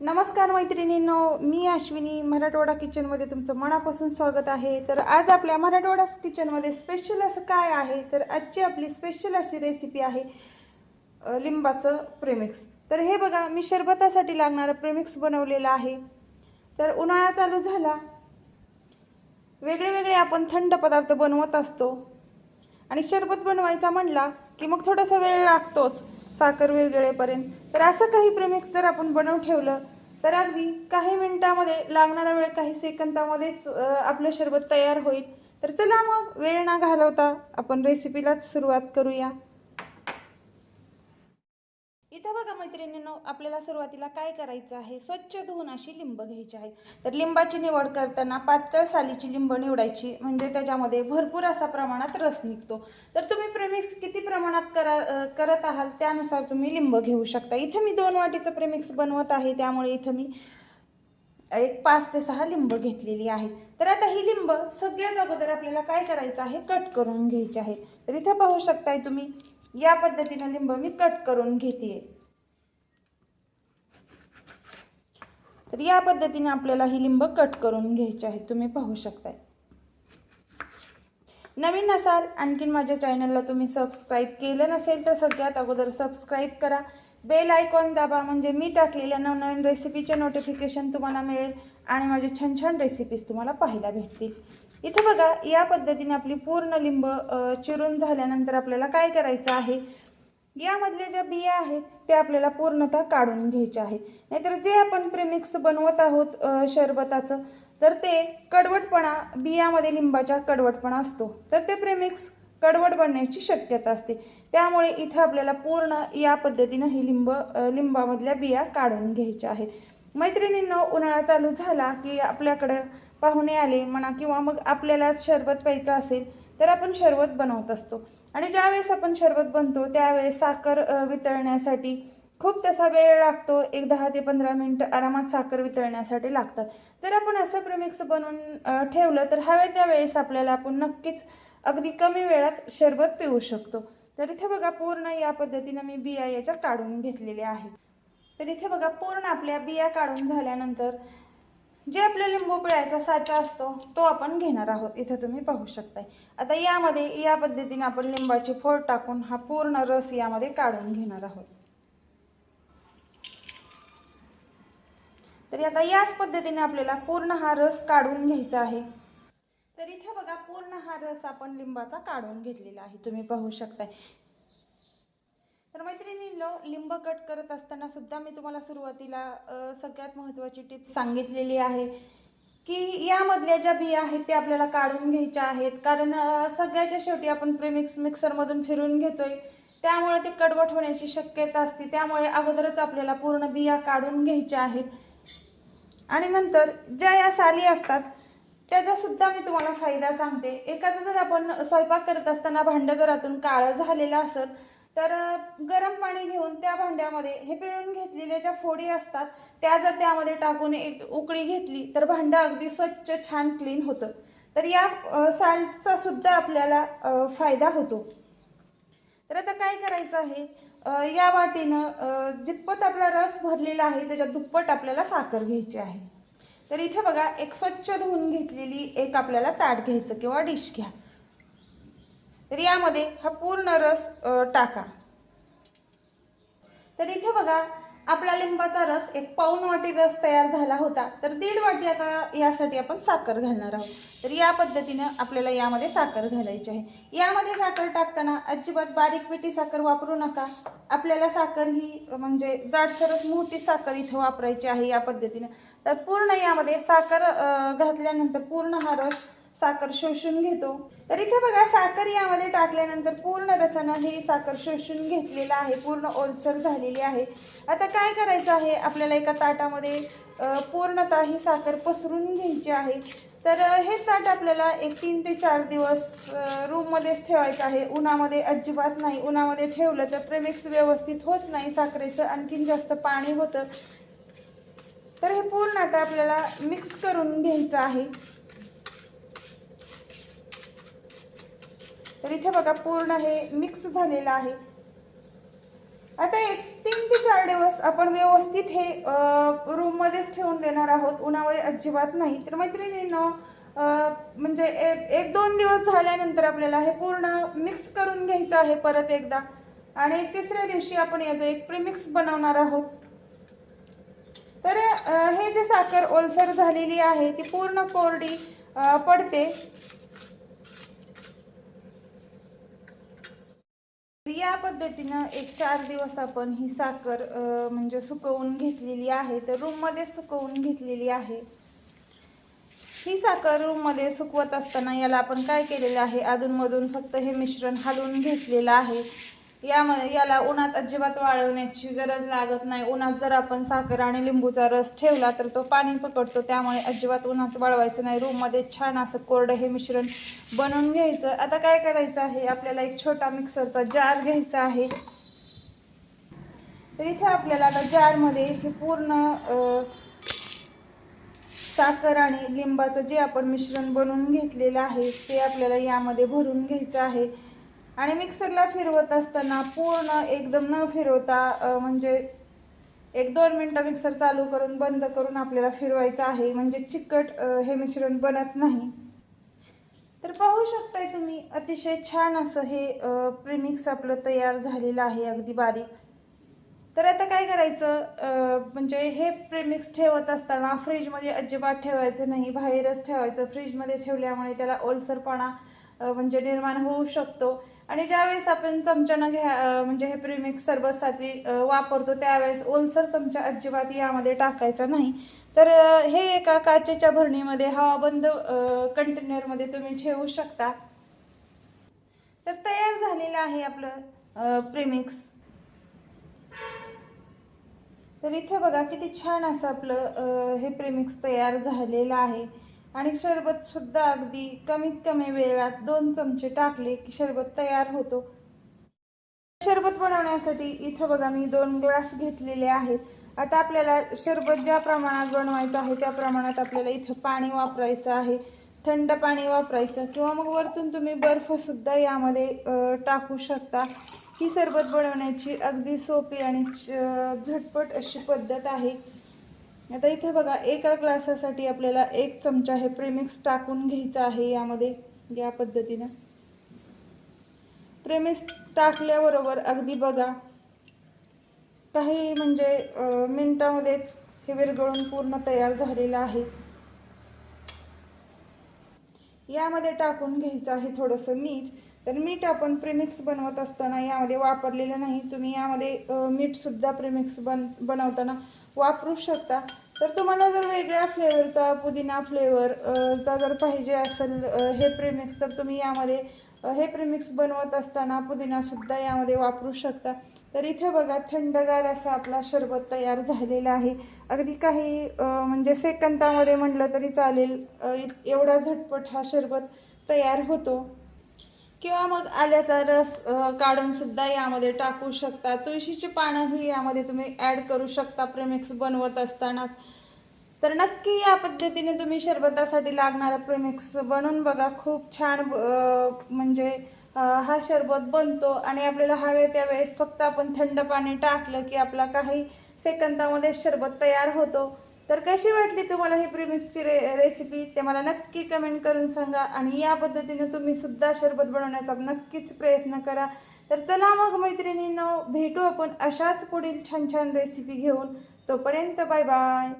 नमस्कार मैत्रिणींनो मी अश्विनी मराठवाडा किचनमध्ये तुमचं मनापासून स्वागत आहे. तर आज आपल्या मराठवाडा किचनमध्ये स्पेशल असं काय आहे? तर आजची आपली स्पेशल अशी रेसिपी आहे लिंबाचं प्रेमिक्स तर हे बघा मी शरबतासाठी लागणारं प्रेमिक्स बनवलेलं आहे. तर उन्हाळा चालू झाला. वेगळे वेगळे आपण थंड पदार्थ बनवत असतो. आणि शरबत बनवायचा म्हणला की मग थोडासा वेळ लागतोच. साखर विरगळेपर्यंत तर असं काही प्रेमिक्स जर आपण बनवून ठेवलं तर अगदी काही मिनिटामध्ये लागणारा वेळ काही सेकंदामध्येच आपलं शरबत तयार होईल. तर चला मग वेळ ना घालवता आपण रेसिपीलाच सुरुवात करूया. इथं बघा मैत्रिणींनो आपल्याला सुरुवातीला काय करायचं आहे? स्वच्छ धुवून अशी लिंब घ्यायची आहेत तर लिंबाची निवड करताना पातळ सालीची लिंब निवडायची म्हणजे त्याच्यामध्ये भरपूर असा प्रमाणात रस निघतो. तर तुम्ही प्रेमिक्स किती प्रमाणात करा करत आहात त्यानुसार तुम्ही लिंब घेऊ शकता. इथं मी दोन वाटीचं प्रेमिक्स बनवत आहे त्यामुळे इथं मी एक पाच ते सहा लिंब घेतलेली आहेत. तर आता ही लिंब सगळ्यात अगोदर आपल्याला काय करायचं आहे? कट करून घ्यायची आहे. तर इथं पाहू शकताय तुम्ही या पद्धतीनं लिंब मी कट करून घेते. तर या पद्धतीने आपल्याला ही लिंब कट करून घ्यायची आहे. तुम्ही पाहू शकताय. नवीन असाल आणखीन माझ्या चॅनलला तुम्ही सबस्क्राईब केलं नसेल तर सगळ्यात अगोदर सबस्क्राईब करा. बेल आयकॉन दाबा म्हणजे मी टाकलेल्या नवनवीन रेसिपीचे नोटिफिकेशन तुम्हाला मिळेल आणि माझे छान छान रेसिपीज तुम्हाला पाहायला भेटतील. इथे बघा या पद्धतीने आपली पूर्ण लिंब चिरून झाल्यानंतर आपल्याला काय करायचं आहे? यामधल्या ज्या बिया आहेत त्या आपल्याला पूर्णतः काढून घ्यायच्या आहेत. नाहीतर जे आपण प्रेमिक्स बनवत आहोत शरबताचं तर ते कडवटपणा बियामध्ये लिंबाच्या कडवटपणा असतो. तर ते प्रेमिक्स कडवट बनण्याची शक्यता असते. त्यामुळे इथं आपल्याला पूर्ण या पद्धतीनं ही लिंब लिंबामधल्या बिया काढून घ्यायच्या आहेत. मैत्रिणींनो उन्हाळा चालू झाला की आपल्याकडं पाहुणे आले म्हणा किंवा मग आपल्याला शरबत प्यायचं असेल तर आपण शरबत बनवत असतो. आणि ज्यावेळेस आपण शरबत बनतो त्यावेळेस साखर वितळण्यासाठी खूप तसा वेळ लागतो. एक दहा ते पंधरा मिनटं आरामात साखर वितळण्यासाठी लागतात. जर आपण असं प्रेमिक्स बनवून ठेवलं तर हव्या त्या वेळेस आपल्याला आपण नक्कीच अगदी कमी वेळात शरबत पिऊ शकतो. तर इथे बघा पूर्ण या पद्धतीनं मी बिया याच्या काढून घेतलेल्या आहेत. तर इथे बघा पूर्ण आपल्या बिया काढून झाल्यानंतर जे आपल्या लिंबू पिळायचा साचा असतो तो आपण घेणार आहोत. इथं तुम्ही पाहू शकताय. आता यामध्ये या पद्धतीने आपण लिंबाची फोड टाकून हा पूर्ण रस यामध्ये काढून घेणार आहोत. तरी आता याच पद्धतीने आपल्याला पूर्ण हा रस काढून घ्यायचा आहे. तर इथे बघा पूर्ण हा रस आपण लिंबाचा काढून घेतलेला आहे. तुम्ही पाहू शकताय. तर मैत्रिणींनो लिंब कट करत असताना सुद्धा मी तुम्हाला सुरुवातीला सगळ्यात महत्त्वाची टिप्स सांगितलेली आहे की यामधल्या ज्या बिया आहेत त्या आपल्याला काढून घ्यायच्या आहेत. कारण सगळ्याच्या शेवटी आपण प्रेमिक्स मिक्सरमधून फिरून घेतोय. त्यामुळे ते कडवट होण्याची शक्यता असते. त्यामुळे अगोदरच आपल्याला पूर्ण बिया काढून घ्यायच्या आहेत. आणि नंतर ज्या या साली असतात त्याचा सुद्धा मी तुम्हाला फायदा सांगते. एखादं जर आपण स्वयंपाक करत असताना भांडं जर आतून काळं झालेलं असेल तर गरम पाणी घेऊन त्या भांड्यामध्ये हे पिळून घेतलेल्या ज्या फोडी असतात त्या जर त्यामध्ये टाकून एक उकळी घेतली तर भांडं अगदी स्वच्छ छान क्लीन होतं. तर या साल्टचा सुद्धा आपल्याला फायदा होतो. तर आता काय करायचं आहे? या वाटीनं जितपत आपला रस भरलेला आहे त्याच्यात दुप्पट आपल्याला साखर घ्यायची आहे. तर इथे बघा एक स्वच्छ धुवून घेतलेली एक आपल्याला ताट घ्यायचं किंवा डिश घ्या. तर यामध्ये हा पूर्ण रस टाका. तर इथे बघा आपला लिंबाचा रस एक पाऊण वाटी रस तयार झाला होता. तर दीड वाटी आता यासाठी आपण साखर घालणार आहोत. तर या पद्धतीनं आपल्याला यामध्ये साखर घालायची आहे. यामध्ये साखर टाकताना अजिबात बारीक पिठी साखर वापरू नका. आपल्याला साखर ही म्हणजे जाडसरच मोठी साखर इथं वापरायची आहे या पद्धतीनं. तर पूर्ण यामध्ये साखर घातल्यानंतर पूर्ण हा रस साखर शोषून घेतो. तर इथे बघा साखर यामध्ये टाकल्यानंतर पूर्ण रसानं हे साखर शोषून घेतलेलं आहे. पूर्ण ओलसर झालेली आहे. आता काय करायचं आहे? आपल्याला एका ताटामध्ये पूर्णतः ही साखर पसरून घ्यायची आहे. तर हे ताट आपल्याला एक तीन ते चार दिवस रूममध्येच ठेवायचं आहे. उन्हामध्ये अजिबात नाही. उन्हामध्ये ठेवलं तर प्रेमिक्स व्यवस्थित होत नाही साखरेचं. आणखीन जास्त पाणी होतं. तर हे पूर्ण आता आपल्याला मिक्स करून घ्यायचं आहे. तर इथे बघा पूर्ण हे मिक्स झालेलं आहे. आता एक तीन ते चार दिवस आपण व्यवस्थित हे रूममध्येच ठेवून देणार आहोत. उन्हामुळे अजिबात नाही. तर मैत्रिणींनो म्हणजे एक एक दोन दिवस झाल्यानंतर आपल्याला हे पूर्ण मिक्स करून घ्यायचं आहे परत एकदा. आणि तिसऱ्या दिवशी आपण याचं एक प्रीमिक्स बनवणार आहोत. तर हे जे साखर ओलसर झालेली आहे ती पूर्ण कोरडी पडते. या पद्धतीनं एक चार दिवस आपण ही साखर अ, म्हणजे सुकवून घेतलेली आहे. तर रूममध्ये सुकवून घेतलेली आहे. ही साखर रूममध्ये सुकवत असताना याला आपण काय केलेलं आहे? अधूनमधून फक्त हे मिश्रण हलवून घेतलेलं आहे. यामध्ये याला उन्हात अजिबात वाळवण्याची गरज लागत नाही. उन्हात जर आपण साखर आणि लिंबूचा रस ठेवला तर तो पाणी पकडतो. त्यामुळे अजिबात उन्हात वाळवायचं नाही. रूममध्ये छान असं कोरडं हे मिश्रण बनवून घ्यायचं. आता काय करायचं आहे? आपल्याला एक छोटा मिक्सरचा जार घ्यायचा आहे. तर इथे आपल्याला आता जारमध्ये हे पूर्ण साखर आणि लिंबाचं जे आपण मिश्रण बनवून घेतलेलं आहे ते आपल्याला यामध्ये भरून घ्यायचं आहे. आणि मिक्सरला फिरवत असताना पूर्ण एकदम न फिरवता म्हणजे एक दोन मिनटं मिक्सर चालू करून बंद करून आपल्याला फिरवायचं आहे. म्हणजे चिकट हे मिश्रण बनत नाही. तर पाहू शकताय तुम्ही अतिशय छान असं हे प्रीमिक्स आपलं तयार झालेलं आहे अगदी बारीक. तर आता काय करायचं म्हणजे हे प्रेमिक्स ठेवत असताना फ्रीजमध्ये अजिबात ठेवायचं नाही. बाहेरच ठेवायचं. फ्रीजमध्ये ठेवल्यामुळे त्याला ओलसरपणा म्हणजे निर्माण होऊ शकतो. आणि ज्यावेळेस आपण चमच्यानं घ्या म्हणजे हे प्रेमिक्स सरबतसाठी वापरतो त्यावेळेस ओलसर चमचा अजिबात यामध्ये टाकायचा नाही. तर हे एका काचेच्या भरणीमध्ये हवाबंद कंटेनरमध्ये तुम्ही ठेवू शकता. तर तयार झालेलं आहे आपलं प्रेमिक्स तर इथे बघा किती छान असं आपलं हे प्रेमिक्स तयार झालेलं आहे. आणि सरबतसुद्धा अगदी कमीत कमी वेळात दोन चमचे टाकले की शरबत तयार होतो. शरबत बनवण्यासाठी इथं बघा मी दोन ग्लास घेतलेले आहेत. आता आपल्याला शरबत ज्या प्रमाणात बनवायचं आहे त्या प्रमाणात आपल्याला इथं पाणी वापरायचं आहे. थंड पाणी वापरायचं किंवा मग वरतून तुम्ही बर्फसुद्धा यामध्ये टाकू शकता. ही सरबत बनवण्याची अगदी सोपी आणि च- झटपट अशी पद्धत आहे. आता इथे बघा एका ग्लासासाठी आपल्याला एक चमचा हे प्रेमिक्स टाकून घ्यायचं आहे यामध्ये या पद्धतीनं. प्रेमिक्स टाकल्याबरोबर अगदी बघा काही म्हणजे मिनटामध्येच हे विरघळून पूर्ण तयार झालेलं आहे. यामध्ये टाकून घ्यायचं आहे थोडंसं मीठ. तर मीठ आपण प्रिमिक्स बनवत असताना यामध्ये वापरलेलं नाही. तुम्ही यामध्ये मीठसुद्धा प्रिमिक्स बन बनवताना वापरू शकता. तर तुम्हाला जर वेगळ्या फ्लेवरचा पुदिना फ्लेवर चा जर पाहिजे असेल हे प्रिमिक्स तर तुम्ही यामध्ये हे प्रिमिक्स बनवत असताना पुदिनासुद्धा यामध्ये वापरू शकता. तर इथे बघा थंडगार असा आपला शरबत तयार झालेला आहे. अगदी काही म्हणजे सेकंदामध्ये म्हटलं तरी चालेल एवढा झटपट हा शरबत तयार होतो. किंवा मग आल्याचा रस काढून सुद्धा यामध्ये टाकू शकता. तुळशीची पानंही यामध्ये तुम्ही ॲड करू शकता प्रेमिक्स बनवत असतानाच. तर नक्की या पद्धतीने तुम्ही शरबतासाठी लागणारा प्रेमिक्स बनवून बघा. खूप छान म्हणजे हा शरबत बनतो. आणि आपल्याला हवे त्यावेळेस फक्त आपण थंड पाणी टाकलं की आपला काही सेकंदामध्ये शरबत तयार होतो. तर कशी वाटली तुम्हाला ही प्रीमिक्सची रे रेसिपी ते मला नक्की कमेंट करून सांगा आणि या पद्धतीने तुम्ही सुद्धा शरबत बनवण्याचा नक्कीच प्रयत्न करा. तर चला मग मैत्रिणींनो भेटू आपण अशाच पुढील छान छान रेसिपी घेऊन. तोपर्यंत बाय बाय